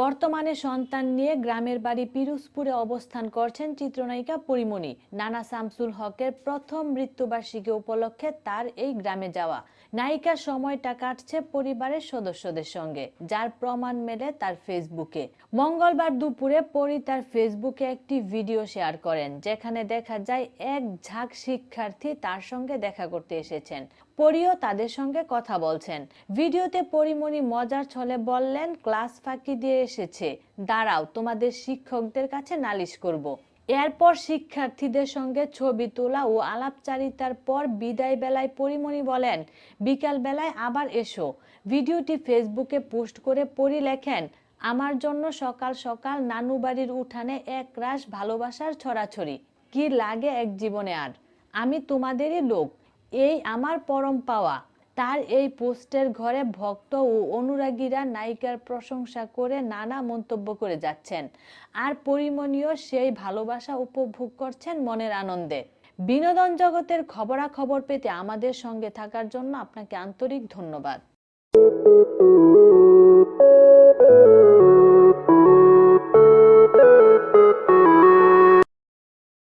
বর্তমানে সন্তান নিয়ে গ্রামের বাড়ি পিরুজপুরে অবস্থান করছেন চিত্রনায়িকা পরিমণি। নানা শামসুল হকের প্রথম মৃত্যুবার্ষিকী উপলক্ষে তার এই গ্রামে যাওয়া। নায়িকার সময়টা কাটছে পরিবারের সদস্যদের সঙ্গে, যার প্রমাণ মেলে তার ফেসবুকে। মঙ্গলবার দুপুরে পরি তার ফেসবুকে একটি ভিডিও শেয়ার করেন, যেখানে দেখা যায় এক ঝাঁক শিক্ষার্থী তার সঙ্গে দেখা করতে এসেছেন। পরিও তাদের সঙ্গে কথা বলছেন। ভিডিওতে পরিমণি মজার ছলে বললেন, ক্লাস ফাঁকি দিয়ে এসেছে। দাঁড়াও, তোমাদের শিক্ষকদের কাছে নালিশ করব। এরপর শিক্ষার্থীদের সঙ্গে ছবি তোলা ও আলাপচারিতার পর বিদায় বেলায় পরিমণি বলেন বিকাল বেলায় আবার এসো। ভিডিওটি ফেসবুকে পোস্ট করে পরি লেখেন, আমার জন্য সকাল সকাল নানু বাড়ির উঠানে এক রাশ ভালোবাসার ছড়াছড়ি। কি লাগে এক জীবনে আর? আমি তোমাদেরই লোক। এই আমার পরম পাওয়া। তার এই পোস্টের ঘরে ভক্ত ও অনুরাগীরা নায়িকার প্রশংসা করে নানা মন্তব্য করে যাচ্ছেন। আর পরিমণীয় সেই ভালোবাসা উপভোগ করছেন মনের আনন্দে। বিনোদন জগতের খবরাখবর পেতে আমাদের সঙ্গে থাকার জন্য আপনাকে আন্তরিক ধন্যবাদ।